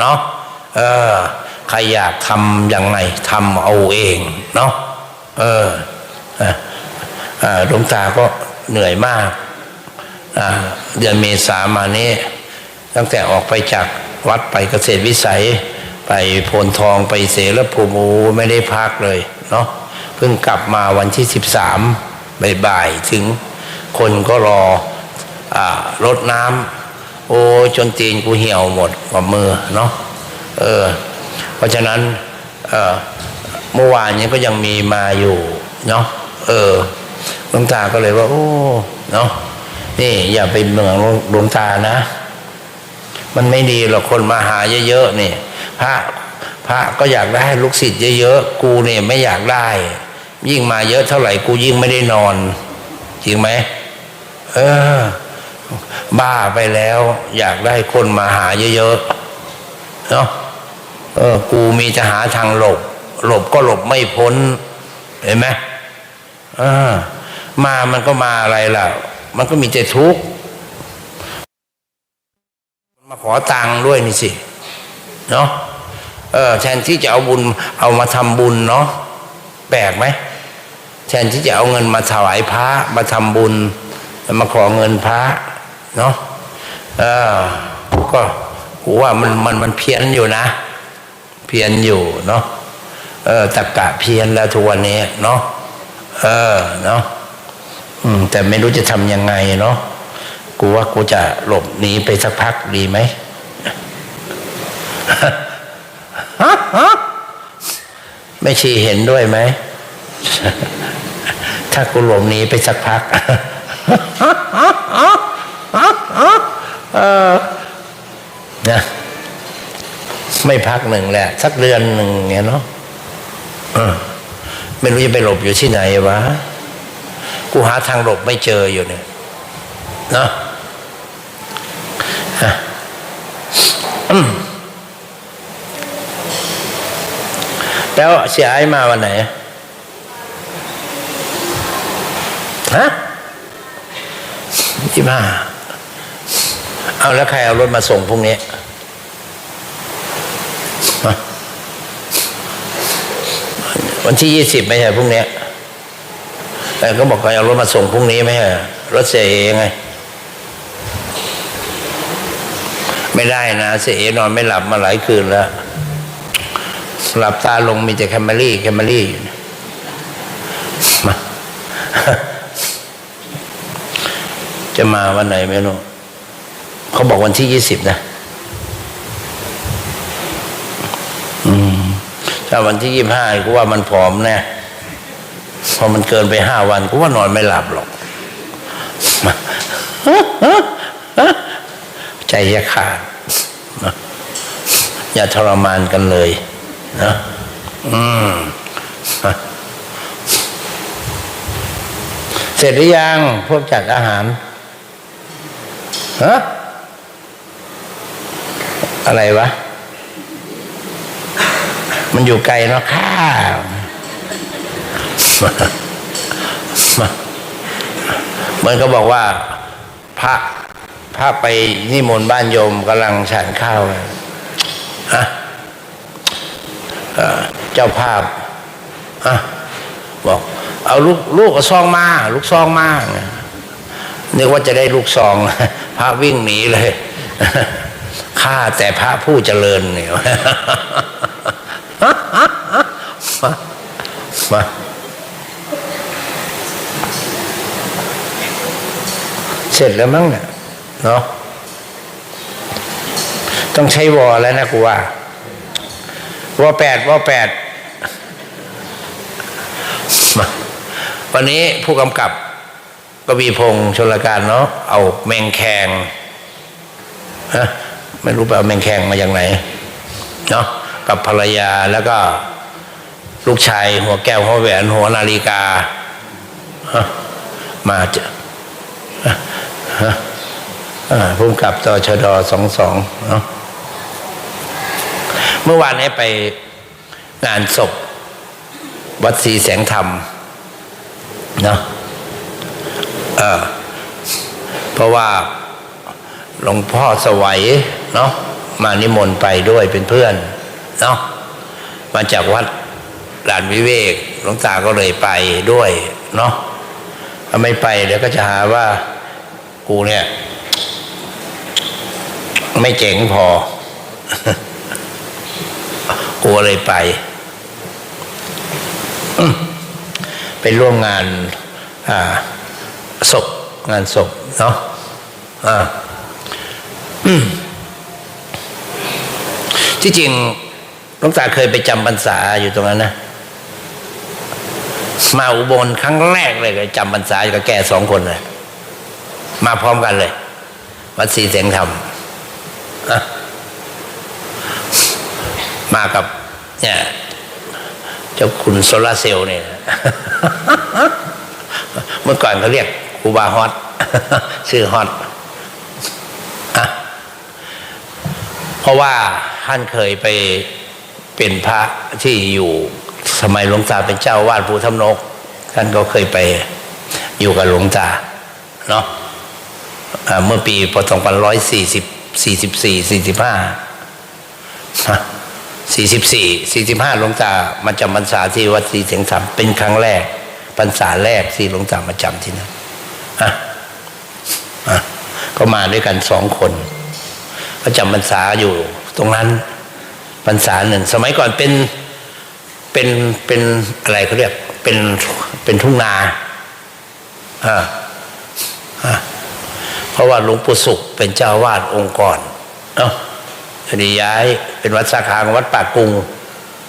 เนาะเออใครอยากทำอย่างไรทำเอาเองเนาะเออหลวงตาก็เหนื่อยมากเดือนเมษามานี้ ตั้งแต่ออกไปจากวัดไปเกษตรวิสัย ไปโพนทองไปเสรภูมิไม่ได้พักเลยเนาะเพิ่งกลับมาวันที่สิบสามบ่ายๆถึงคนก็รออรดน้ำ โอ้จนตีนกูเหี่ยวหมดกับมือเนาะเออ เพราะฉะนั้นเออเมื่อวานนี้ก็ยังมีมาอยู่เนาะเออหลวงตาก็เลยว่า โอ้เนาะนี่ อย่าไปเหมืองหลวงตานะ มันไม่ดีหรอกคนมาหาเยอะๆนี่พระพระก็อยากได้ลูกศิษย์เยอะๆกูเนี่ยไม่อยากได้ ยิ่งมาเยอะเท่าไหร่กูยิ่งไม่ได้นอน จริงไหมเออ บ้าไปแล้ว อยากได้คนมาหาเยอะๆเนาะเออ กูมีจะหาทางหลบ หลบก็หลบไม่พ้น เห็นไหมเออมามันก็มาอะไรล่ะ มันก็มีแต่ทุกข์มาขอตังค์ด้วยนี่สิ เนาะเออ แทนที่จะเอาบุญ เอามาทำบุญเนาะแปลกไหมแทนที่จะเอาเงินมาถวายพระมาทำบุญมาขอเงินพระ เนาะเออก็กูว่ามันมันมันเพี้ยนอยู่นะ เพี้ยนอยู่เนาะเออตะกะเพี้ยนแล้วทุกวันนี้เนาะเออเนาะอืม แต่ไม่รู้จะทำยังไงเนาะกูว่ากูจะหลบหนีไปสักพักดีไหมไม่ชีเห็นด้วยไหม ถ้ากูหลบหนีไปสักพัก นะไม่พักหนึ่งแหละ สักเดือนหนึ่งเงี้ยเนาะเออไม่รู้จะไปหลบอยู่ที่ไหนวะ กูหาทางหลบไม่เจออยู่เนี่ยเนาะแล้วเสียไอ้มาวันไหน ฮะยี่ห้า เอาแล้วใครเอารถมาส่งพรุ่งนี้ฮะวันที่ยี่สิบไม่ใช่พรุ่งนี้แต่ก็บอกใครเอารถมาส่งพรุ่งนี้ไม่ใช่เหรอรถเสียเองไง ไม่ได้นะ เสียเอนอนไม่หลับมาหลายคืนแล้ว หลับตาลงมีแต่แคมเมรี่แคมเมรี่อยู่เนี่ยมาจะมาวันไหนไม่รู้ เขาบอกวันที่ยี่สิบนะอืมถ้าวันที่ยี่ห้ากูว่ามันผอมแน่พอมันเกินไปห้าวันกูว่านอนไม่หลับหรอก ใจจะขาดอย่าทรมานกันเลย นะ อืมเสร็จหรือยังพวกจัดอาหารฮะ อะไรวะ มันอยู่ไกลเนาะข้าวมันก็บอกว่า พระพระไปนิมนต์บ้านโยมกำลังฉันข้าวเลยฮะเจ้าภาพฮะบอก เอาลูกลูกซองมา ลูกซองมานึกว่าจะได้ลูกซอง พระวิ่งหนีเลย ข้าแต่พระผู้เจริญเนี่ยมามาเสร็จแล้วมั้งเนี่ยเนาะต้องใช้วอแล้วนะกูว่าวอแปดวอแปดมาวันนี้ผู้กำกับกวีพงษ์ชลการเนาะเอาแมงแคงฮะ ไม่รู้ไปเอาแมงแคงมาจากไหนเนาะกับภรรยาแล้วก็ลูกชายหัวแก้วหัวแหวนหัวนาฬิกามาจะฮะอ่าพุ่มกับตชดสองสองเนาะเมื่อวานนี้ไปงานศพ วัดศรีแสงธรรมเนาะเพราะว่า หลวงพ่อสวัยเนาะมานิมนต์ไปด้วยเป็นเพื่อนเนาะมาจากวัดลานวิเวกหลวงตาก็เลยไปด้วยเนาะถ้าไม่ไปเดี๋ยวก็จะหาว่ากูเนี่ย ไม่เจ๋งพอ กูเลยไป ไปร่วมงาน อ่าศพงานศพเนาะอ่า ที่จริงหลวงตาเคยไปจำพรรษาอยู่ตรงนั้นนะมาอุบลครั้งแรกเลยจำพรรษาอยู่กับแกสองคนเลยมาพร้อมกันเลย วัดศรีเสียงธรรมมากับ เนี่ยเจ้าคุณโซลาเซลล์เนี่ยเมื่อก่อนเขาเรียกครูบาฮอตชื่อฮอตอะ เพราะว่าท่านเคยไปเป็นพระที่อยู่สมัยหลวงตาเป็นเจ้าวาดภูทำนก ท่านก็เคยไปอยู่กับหลวงตาเนาะเมื่อปีพศ2540 44 45สี่สิบสี่สี่สิบห้าหลวงตามาจำพรรษาที่วัดศรีเสียงธรรมเป็นครั้งแรกพรรษาแรกที่หลวงตามาจำที่นั่นอะก็มาด้วยกันสองคน ก็จำพรรษาอยู่ตรงนั้นพรรษาหนึ่ง สมัยก่อนเป็นเป็นเป็นอะไรเขาเรียกเป็นเป็นทุ่งนาอ่าอ่าเพราะว่าหลวงปู่สุขเป็นเจ้าวาดองค์ก่อนเนาะทีนี้ย้ายเป็นวัดสาขาของวัดปากรุง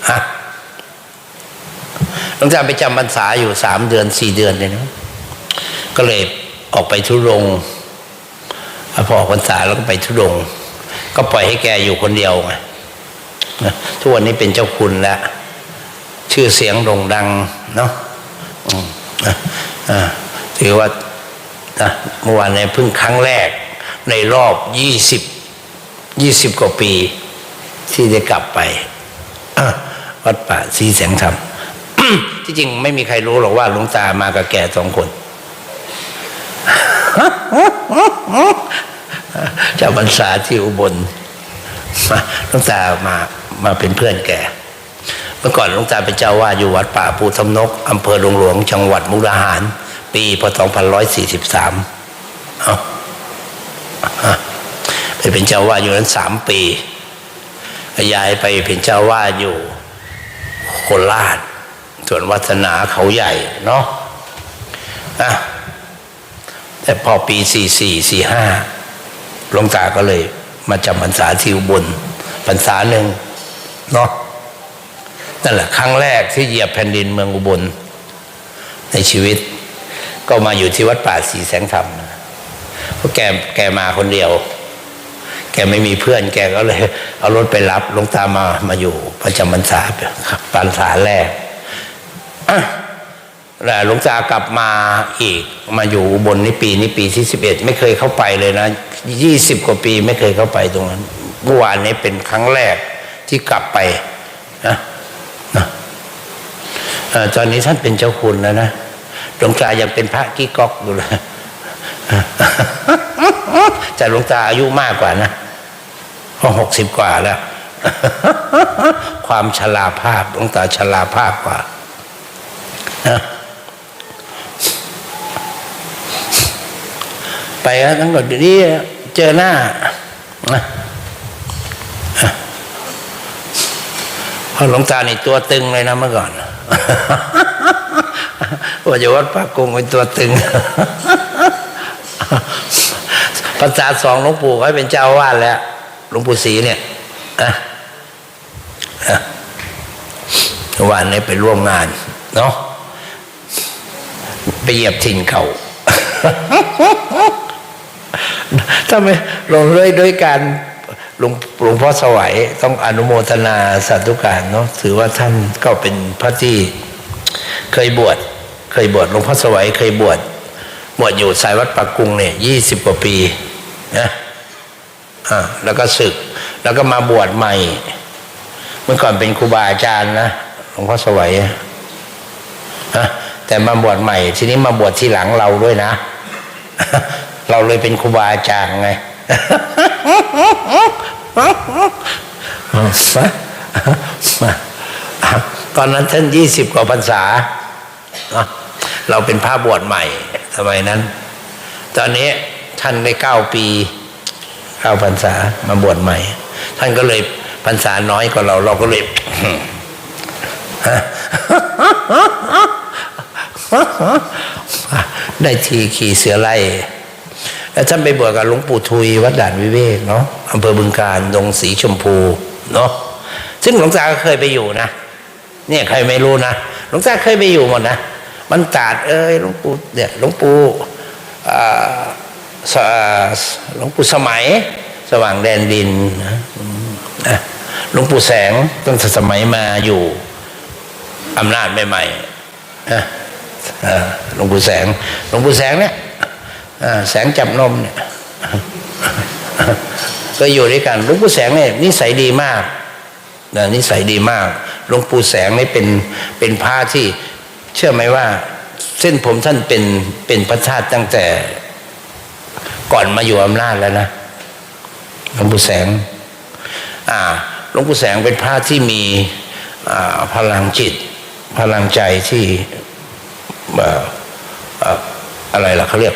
ฮะหลวงตาไปจำพรรษาอยู่สามเดือนสี่เดือนเลยนะก็เลยออกไปทุรงพอออกพรรษาแล้วก็ไปทุรง ก็ปล่อยให้แกอยู่คนเดียวไงทุกวันนี้เป็นเจ้าคุณแล้วชื่อเสียงโด่งดังเนาะถือว่าเมื่อวานนี่ยเพิ่งครั้งแรก ในรอบยี่สิบยี่สิบกว่าปี ที่ได้กลับไปวัดป่าสีแสงธรรมที่จริงไม่มีใครรู้หรอกว่าหลวงตามากับแกสองคน จ้าบรรษาที่อุบลมาหลวงตามามาเป็นเพื่อนแก เมื่อก่อนหลวงตาเป็นเจ้าวาดอยู่วัดป่าภูทำนกอำเภอหลวงหลวงจังหวัดมุกดาหาร ปีพศ2143เอาไปเป็นเจ้าวาดอยู่นั้นสามปีย้ายไปเป็นเจ้าวาดอยู่โคราชส่วนวัฒนาเขาใหญ่เนาะอะแต่พอปีสี่สี่สี่ห้า หลวงตาก็เลย มาจำพรรษาที่อุบลพรรษาหนึ่งเนาะนั่นแหละครั้งแรกที่เหยียบแผ่นดินเมืองอุบล ในชีวิต ก็มาอยู่ที่วัดป่าสีแสงธรรมเพราะแกแกมาคนเดียว แกไม่มีเพื่อน แกก็เลย เอารถไปรับหลวงตามามาอยู่ประจำพรรษาพรรษาแรกอะ แล้วหลวงตากลับมาอีกมาอยู่บนนี่ปีนี้ปีที่สิบเอ็ดไม่เคยเข้าไปเลยนะยี่สิบกว่าปีไม่เคยเข้าไปตรงนั้นเมื่อวานนี้เป็นครั้งแรกที่กลับไปนะนะตอนนี้ท่านเป็นเจ้าคุณแล้วนะหลวงตายังเป็นพระกี้ก๊อกอยู่เลยแต่หลวงตาอายุมากกว่านะเพราะหกสิบกว่าแล้ว ความชราภาพหลวงตาชราภาพกว่านะ ไปแล้วทั้งหมดเดี๋ยวนี้เจอหน้านะเพราหลวงตานี่ตัวตึงเลยนะเมื่อก่อนว่าจะวัดปากกงเป็นตัวตึงภาษาสองหลวงปู่เขาเป็นเจ้าวาดแล้วหลวงปู่ศรีเนี่ยอะวันนี้ไปร่วมงาน เนาะไปเหยียบถิ่นเขา ถ้าไม่ลงเลยด้วยการหลวงหลวงพ่อสวัยต้องอนุโมทนาสาธุการเนาะถือว่าท่านก็เป็นพระที่เคยบวชเคยบวชหลวงพ่อสวัยเคยบวชบวชอยู่สายวัดปักกุงเนี่ยยี่สิบกว่าปีนะอ่าแล้วก็ศึก แล้วก็มาบวชใหม่ เมื่อก่อนเป็นครูบาอาจารย์นะหลวงพ่อสวัยนะแต่มาบวชใหม่ ทีนี้มาบวชที่หลังเราด้วยนะ เราเลยเป็นครูบาอาจารย์ไงตอนนั้นท่านยี่สิบกว่าพรรษา เราเป็นพระบวชใหม่สมัยนั้น ตอนนี้ท่านได้เก้าปีเก้าพรรษามาบวชใหม่ ท่านก็เลยพรรษาน้อยกว่าเรา เราก็เลยได้ทีขี่เสือไล่ แล้วท่านไปบวชกับหลวงปู่ทุยวัดด่านวิเวกเนาะอำเภอบึงการดงสีชมพูเนาะซึ่งหลวงตาก็เคยไปอยู่นะเนี่ยใครไม่รู้นะหลวงตาเคยไปอยู่หมดนะมันตาดเอ้ยหลวงปู่เนี่ยหลวงปู่หลวงปู่สมัย สว่างแดนดินนะหลวงปู่แสงตั้งแต่สมัยมาอยู่อำนาจใหม่ๆนะหลวงปู่แสงหลวงปู่แสงเนี่ย แสงจับนมเนี่ยก็อยู่ด้วยกันหลวงปู่แสงเนี่ยนิสัยดีมากนะนิสัยดีมากหลวงปู่แสงนี่เป็นเป็นพระที่ เชื่อไหมว่า เส้นผมท่านเป็นเป็นพระธาตุตั้งแต่ ก่อนมาอยู่อำนาจแล้วนะหลวงปู่แสง อ่าหลวงปู่แสงเป็นพระที่มีพลังจิต พลังใจที่เอ่อเอ่ออะไรล่ะเขาเรียก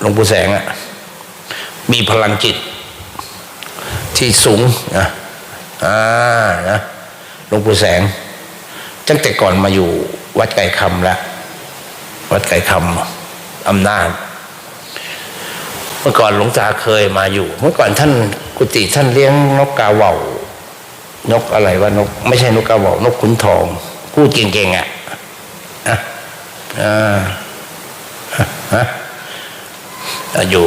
หลวงปู่แสงอะมีพลังจิต ที่สูงนะอ่านะหลวงปู่แสงตั้งแต่ก่อนมาอยู่วัดไก่คำแล้ววัดไก่คำอำนาจ เมื่อก่อนหลวงตาเคยมาอยู่ เมื่อก่อนท่านกุฏิท่านเลี้ยงนกกาเหว่านกอะไรว่านก ไม่ใช่นกกาเหว่านกขุนทอง พูดเก่งๆอะอะอ่าฮะ อยู่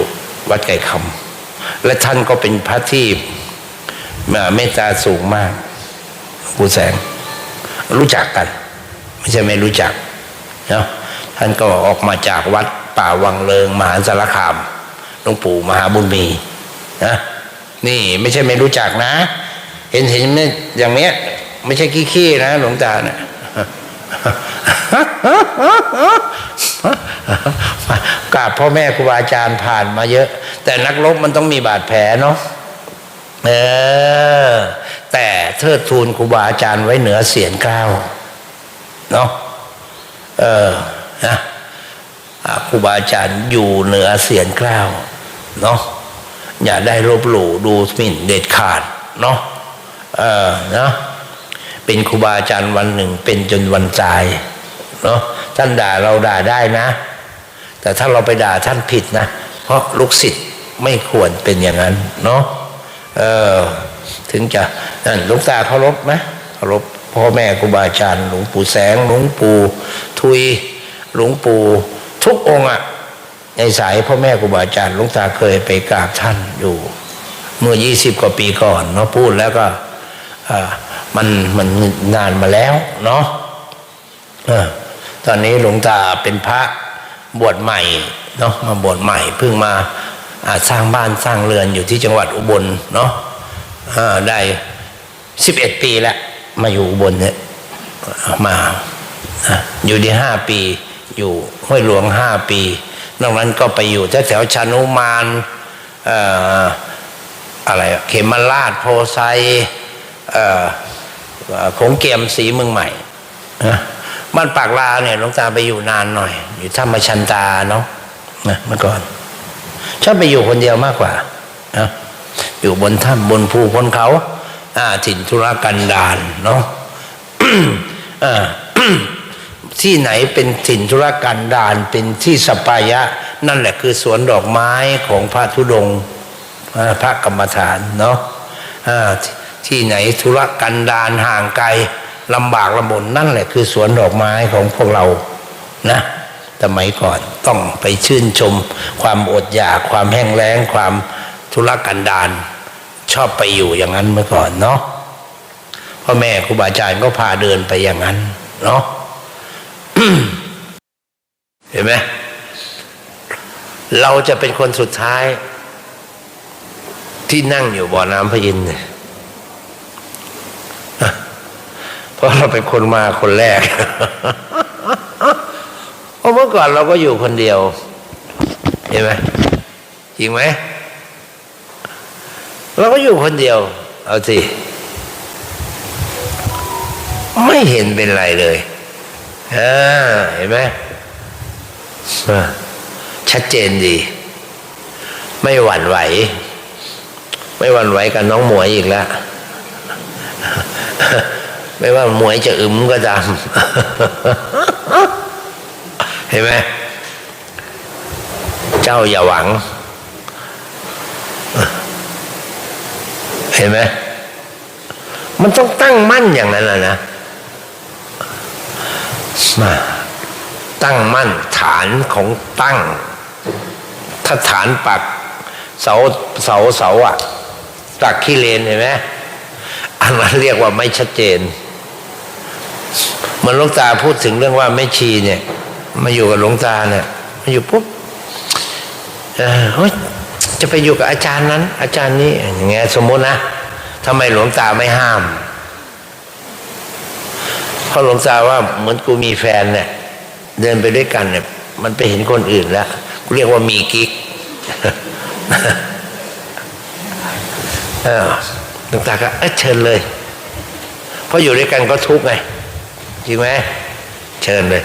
วัดไก่คำและท่านก็เป็นพระที่เมตตาสูงมากผู้แสง รู้จักกัน ไม่ใช่ไม่รู้จักเนาะท่านก็ออกมาจากวัดป่าวังเลิงมหาสารคามหลวงปู่มหาบุญมีนะนี่ไม่ใช่ไม่รู้จักนะ เห็นเห็นอย่างเนี้ย ไม่ใช่ขี้ๆนะ หลวงตาเนี่ย กราบพ่อแม่ครูบาอาจารย์ผ่านมาเยอะ แต่นักรบมันต้องมีบาดแผลเนาะเออ แต่เทิดทูนครูบาอาจารย์ไว้เหนือเสียนเกล้าวเนาะเออนะครูบาอาจารย์อยู่เหนือเสียนเกล้าวเนาะอย่าได้ลบหลู่ดูหมิ่นเด็ดขาดเนาะเออเนาะเป็นครูบาอาจารย์วันหนึ่งเป็นจนวันตายเนาะ ท่านด่าเราด่าได้นะ แต่ถ้าเราไปด่าท่านผิดนะ เพราะลูกศิษย์ไม่ควรเป็นอย่างนั้นเนาะเออถึงจะนั่นลวงตาเคารพไหมเคารพพ่อแม่ครูบาอาจารย์หลวงปู่แสงหลวงปู่ทุยหลวงปู่ทุกองค์อะในสายพ่อแม่ครูบาอาจารย์หลวงตาเคยไปกราบท่านอยู่ เมื่อยี่สิบกว่าปีก่อนเนาะพูดแล้วก็มันมันนานมาแล้วเนาะ ตอนนี้หลวงตาเป็นพระบวชใหม่เนาะมาบวชใหม่เพิ่งมาสร้างบ้านสร้างเรือนอยู่ที่จังหวัดอุบลเนาะได้สิบเอ็ดปีแล้วมาอยู่อุบลเนี่ยมาอยู่ที่ห้าปี อยู่ห้วยหลวงห้าปีนอกนั้นก็ไปอยู่แถวชานุมานเอ่อะไรเขมราชโพไซเอ่อเอ่อโขงเกียมสีเมืองใหม่นะ บ้านปากลาเนี่ยหลวงตาไปอยู่นานหน่อย อยู่ถ้ำมชันตาเนาะนะเมื่อก่อนชอบไปอยู่คนเดียวมากกว่านะอยู่บนถ้ำบนภูบนเขาอ่าถิ่นธุรกันดารเนาะอ่าที่ไหนเป็นถิ่นธุรกันดารเป็นที่สปายะ นั่นแหละคือสวนดอกไม้ของพระธุดงค์พระกรรมฐานเนาะอ่าที่ที่ไหนธุรกันดารห่างไกล ลำบากลำบนนั่นแหละคือสวนดอกไม้ของพวกเรานะสมัยก่อนต้องไปชื่นชม ความอดอยากความแห้งแล้ง ความธุรกันดารชอบไปอยู่อย่างนั้นเมื่อก่อนเนาะพ่อแม่ครูบาอาจารย์ก็พาเดินไปอย่างนั้น เนาะเห็นไหมเราจะเป็นคนสุดท้าย ที่นั่งอยู่บ่อน้ำพระอินทร์เนี่ย เพราะเราเป็นคนมาคนแรกเพราะเมื่อก่อนเราก็อยู่คนเดียว เห็นไหมจริงไหมเราก็อยู่คนเดียว เอาสิ ไม่เห็นเป็นไรเลยอ่าเห็นไหมอ่ชัดเจนดี ไม่หวั่นไหว ไม่หวั่นไหวกับน้องหมวยอีกแล้ว ไม่ว่าหมวยจะอึมก็ตาม เห็นไหมเจ้าอย่าหวัง เห็นไหมมันต้องตั้งมั่นอย่างนั้นนะนะมาตั้งมั่นฐานของตั้ง ถ้าฐานปักเสาเสาเสาอะปักขี้เลนเห็นไหมอันนั้นเรียกว่าไม่ชัดเจน มันหลวงตาพูดถึงเรื่องว่าแม่ชีเนี่ย มาอยู่กับหลวงตาเนี่ยมาอยู่ปุ๊บเออจะไปอยู่กับอาจารย์นั้น อาจารย์นี้อย่างเงี้ยสมมตินะทำไมหลวงตาไม่ห้ามเพราะหลวงตาว่าเหมือนกูมีแฟนเนี่ยเดินไปด้วยกันเนี่ย มันไปเห็นคนอื่นแล้วกูเรียกว่ามีกิ๊กหลวงตาก็เออเชิญเลย เพราะอยู่ด้วยกันก็ทุกข์ไง จริงไหมเชิญเลย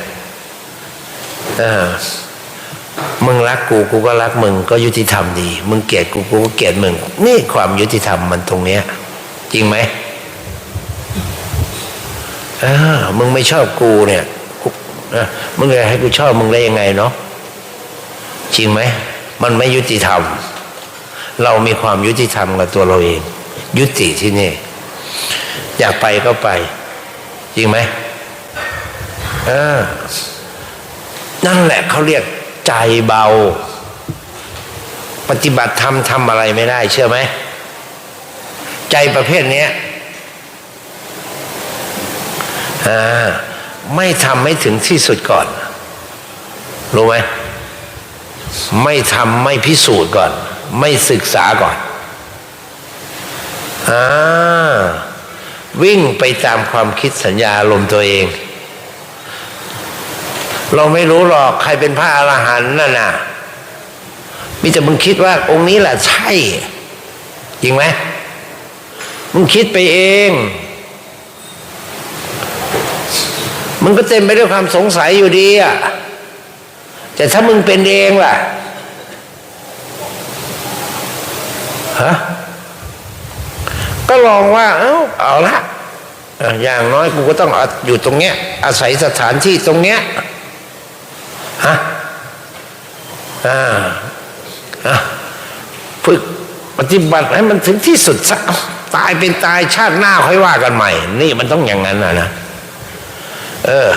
มึงรักกูกูก็รักมึงก็ยุติธรรมดี มึงเกลียดกูกูก็เกลียดมึง นี่ความยุติธรรมมันตรงเนี้ย จริงไหมเออมึงไม่ชอบกูเนี่ยมึงจะให้กูชอบมึงได้ยังไงเนาะจริงไหมมันไม่ยุติธรรม เรามีความยุติธรรมกับตัวเราเอง ยุติที่นี่ อยากไปก็ไป จริงไหม ออนั่นแหละเขาเรียกใจเบา ปฏิบัติธรรมทำอะไรไม่ได้ เชื่อไหม ใจประเภทนี้อ่าไม่ทำไม่ถึงที่สุดก่อน รู้ไหมไม่ทำไม่พิสูจน์ก่อน ไม่ศึกษาก่อนอ่าวิ่งไปตามความคิดสัญญาอารมณ์ตัวเอง เราไม่รู้หรอกใครเป็นพระอรหันต์นั่นน่ะมีแต่มึงคิดว่าองค์นี้แหละใช่จริงไหมมึงคิดไปเอง มึงก็เต็มไปด้วยความสงสัยอยู่ดีอะแต่ถ้ามึงเป็นเองล่ะฮะก็ลองว่า เอ้าเอาละอย่างน้อยกูก็ต้องออยู่ตรงเนี้ย อาศัยสถานที่ตรงเนี้ย ฮะอ่าอะฝึกปฏิบัติให้มันถึงที่สุดสักตายเป็นตายชาติหน้าค่อยว่ากันใหม่ นี่มันต้องอย่างนั้นนะนะเออ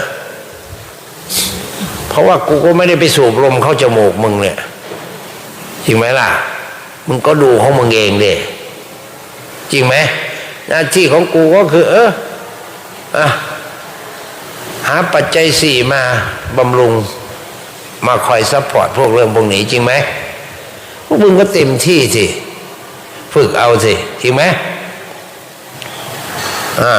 เพราะว่ากูก็ไม่ได้ไปสูบลมเข้าจมูกมึงเนี่ยจริงไหมล่ะ มึงก็ดูของมึงเองเดจริงไหมหน้าที่ของกูก็คือ เอออะหาปัจจัยสี่มาบำรุง มาคอยซัพพอร์ตพวกเรื่องพวกนี้จริงไหมพวกมึงก็เต็มที่สิฝึกเอาสิจริงไหมอ่า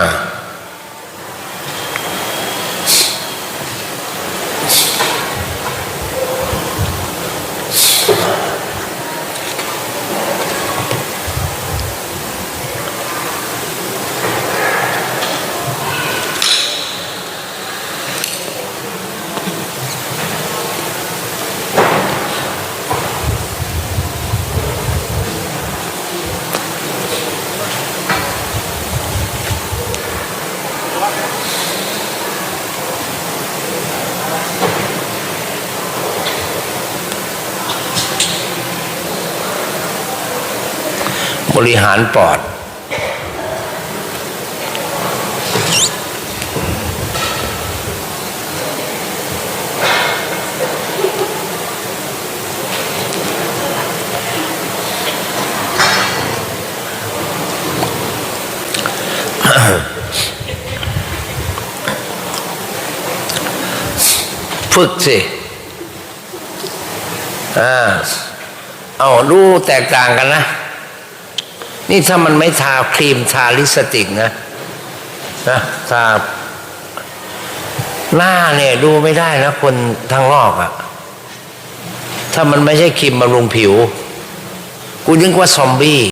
ริหารปอด ฝึกสิอ่าเอาดูแตกต่างกันนะ นี่ถ้ามันไม่ทาครีมทาลิสติกนะนะทาหน้าเนี่ยดูไม่ได้นะคนทางนอกอะ่ะถ้ามันไม่ใช่ครีมบำรุงผิว กูนึกว่าซอมบี้